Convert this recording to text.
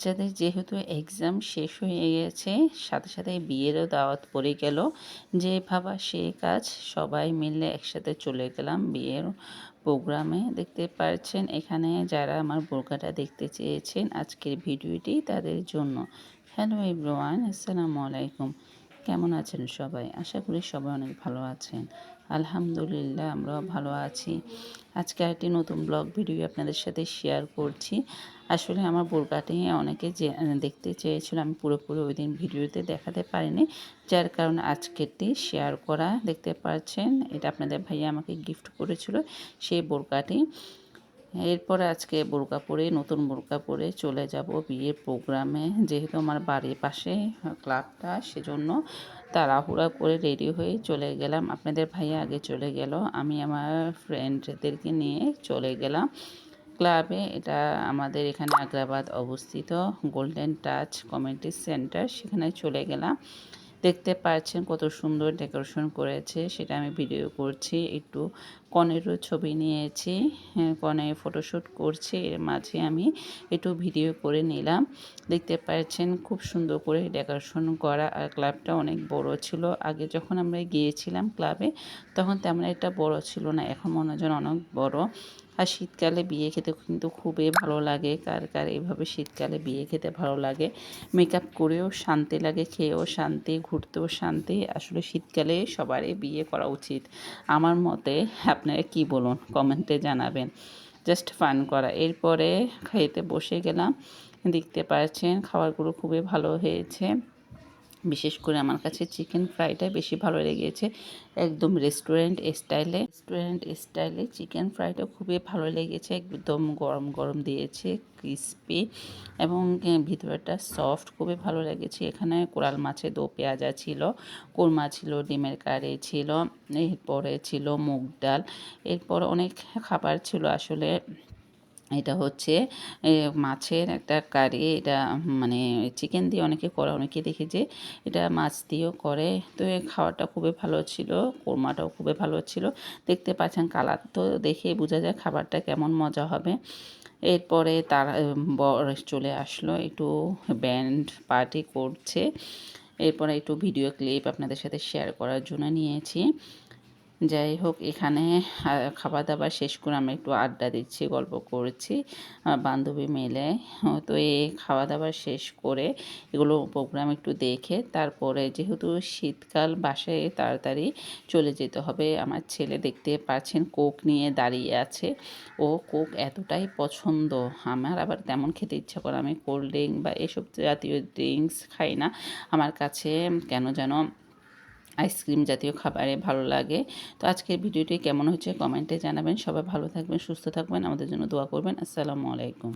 বাচ্চাদের যেহেতু এক্সাম শেষ হয়ে গেছে, সাথে সাথে বিয়েরও দাওয়াত পড়ে গেল, যে ভাবা সে কাজ, সবাই মিলে একসাথে চলে গেলাম বিয়ের প্রোগ্রামে দেখতে পাচ্ছেন এখানে যারা আমার বোরকাটা দেখতে চেয়েছেন আজকের ভিডিওটি তাদের জন্য। হ্যালো এভরিওয়ান আসসালামু আলাইকুম। কেমন আছেন সবাই? আশা করি সবাই অনেক ভালো আছেন। আলহামদুলিল্লাহ, আমরাও ভালো আছি। আজকে একটি নতুন ব্লগ ভিডিও আপনাদের সাথে শেয়ার করছি। আসলে আমার বোরকাটি অনেকে যে দেখতে চেয়েছিল, আমি পুরোপুরি ওই দিন ভিডিওতে দেখাতে পারিনি। যার কারণে আজকেরটি শেয়ার করা দেখতে পাচ্ছেন। এটা আপনাদের ভাইয়া আমাকে গিফট করেছিল সেই বোরকাটি। এরপরে আজকে বোরকা পরে নতুন বোরকা পরে চলে যাব বিয়ের প্রোগ্রামে। যেহেতু আমার বাড়ির পাশে ক্লাবটা, সেজন্য তাড়াহুড়া করে রেডি হয়ে চলে গেলাম। আপনাদের ভাইয়া আগে চলে গেল, আমি আমার ফ্রেন্ডদেরকে নিয়ে চলে গেলাম ক্লাবে। এটা আমাদের এখানে আগ্রাবাদ অবস্থিত গোল্ডেন টাচ কমিউনিটি সেন্টার সেখানে চলে গেলাম। দেখতে পাচ্ছেন কত সুন্দর ডেকোরেশন করেছে সেটা আমি ভিডিও করছি। একটু কনেরও ছবি নিয়েছি হ্যাঁ, কনে ফটোশ্যুট করছে এর মাঝে আমি একটু ভিডিও করে নিলাম। দেখতে পাচ্ছেন খুব সুন্দর করে ডেকোরেশন করা আর ক্লাবটা অনেক বড় ছিল। আগে যখন আমরা গিয়েছিলাম ক্লাবে তখন তেমন একটা বড় ছিল না এখন মনে হয় অনেক বড়। আর শীতকালে বিয়ে খেতে কিন্তু খুবই ভালো লাগে। কার কার এইভাবে শীতকালে বিয়ে খেতে ভালো লাগে? মেকআপ করেও শান্তি লাগে, খেয়েও শান্তি, ঘুরতেও শান্তি। আসলে শীতকালে সবারই বিয়ে করা উচিত। আমার মতে, আপনারা কি বলুন? কমেন্টে জানাবেন। জাস্ট ফান করা। এরপরে খাইতে বসে গেলাম। দেখতে পাচ্ছেন, খাবারগুলো খুবই ভালো হয়েছে। বিশেষ করে আমার কাছে চিকেন ফ্রাইটা বেশি ভালো লেগেছে। একদম রেস্টুরেন্ট স্টাইলে রেস্টুরেন্ট স্টাইলে চিকেন ফ্রাইটা খুবই ভালো লেগেছে। একদম গরম গরম দিয়েছে ক্রিসপি এবং ভিতরেটা সফট খুবই ভালো লেগেছে। এখানে কোরাল মাছের দো পেঁয়াজা ছিল, কোরমা ছিল, ডিমের কারি ছিল, এরপরে ছিল মুগ ডাল। এরপর অনেক খাবার ছিল আসলে। এটা হচ্ছে মাছের একটা কারি, এটা মানে চিকেন দিয়ে অনেকে করে অনেকে দেখে যে এটা মাছ দিয়েও করে। তো খাওয়াটা খুবই ভালো ছিল, কোরমাটাও খুবই ভালো ছিল। দেখতে পাচ্ছেন কালার, তো দেখে বোঝা যায় খাবারটা কেমন মজা হবে। এরপরে তার বর চলে আসলো, একটু ব্যান্ড পার্টি করছে। এরপরে একটু ভিডিও ক্লিপ আপনাদের সাথে শেয়ার করার জন্য নিয়েছি। যাই হোক, এখানে খাবার দাবার শেষ করে আমরা একটু আড্ডা দিচ্ছি, গল্প করছি বান্ধবী মেলে। তো এই খাওয়া দাওয়া শেষ করে এগুলো প্রোগ্রাম একটু দেখে তারপরে যেহেতু শীতকাল, বাসায় তাড়াতাড়ি চলে যেতে হবে। আমার ছেলে দেখতে পাচ্ছেন কোক নিয়ে দাঁড়িয়ে আছে। ও কোক এতটাই পছন্দ। আমার আবার তেমন খেতে ইচ্ছা করে, আমি কোল্ড ড্রিঙ্ক বা এসব জাতীয় ড্রিঙ্কস খাই না। আমার কাছে কেন যেন আইসক্রিম জাতীয় খাবারে ভালো লাগে। তো আজকের ভিডিওটি কেমন হচ্ছে কমেন্টে জানাবেন। সবাই ভালো থাকবেন, সুস্থ থাকবেন। আমাদের জন্য দোয়া করবেন। আসসালামু আলাইকুম।